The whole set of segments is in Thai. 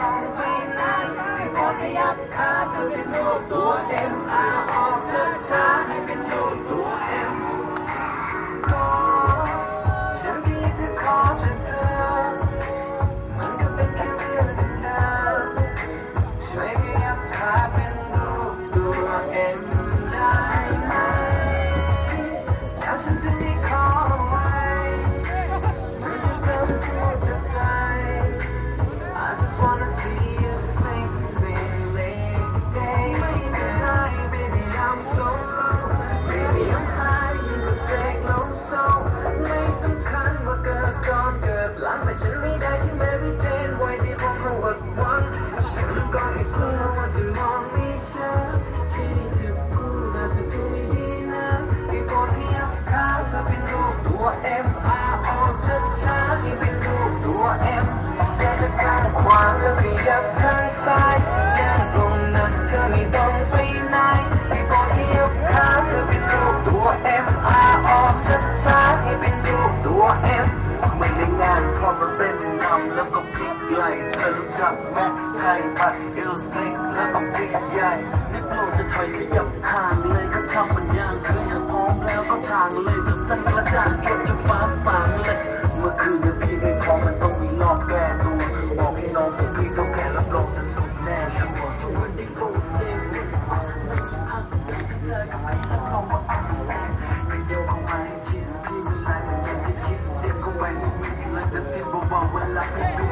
ต้องไปไหนให้โปรดขยับขาเธอเป็นลูกตัวเดมออกช้าให้เป็นลูกตัว M ข ก่อนเกิดหลังแต่ฉันไม่ได้ที่ Mary Jane ไว้ที่ผมมาหวดหวังฉันก็ไม่กลัวว่าจะมองไม่ชัดที่จะพูดอาจจะดูไม่ดีนะให้โปรดขยับขาเธอเป็นรูปตัว M R O ช้าๆที่เป็นรูปตัว M แต่จากข้างขวาแล้วขยับข้างซ้าย ไทยผัดเอลซิงแล้วก็พลิกใหญ่ไม่โปรดจะถอยขยับห่างเลยก็ทำมันยางคืออยากพร้อมแล้วก็ทางเลยจนจันกระจางเก็บจนฟ้าสางเลยเมื่อคืนเนี่ยพี่ได้ท้องมันต้องมีรอบแก้ตัวบอกให้น้องสักพี่ต้องแก่รับรองสนุกแน่ชัวร์ทุกวันที่โฟร์เซนไม่มีพักไม่มีพักเจอกับพี่รับรองว่าอันแรงพี่เดียวเข้ามาให้ชินพี่เวลามันยังจะคิดเสียงเข้าไปในมือแล้วจะสิ้นเบาๆเวลาพี่ดู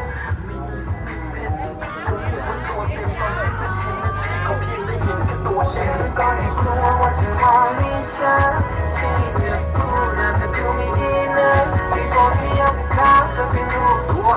ชัดที่จะพูดอาจจะดูไม่ดีนะให้โปรดขยับขาจะเป็นรูปตัว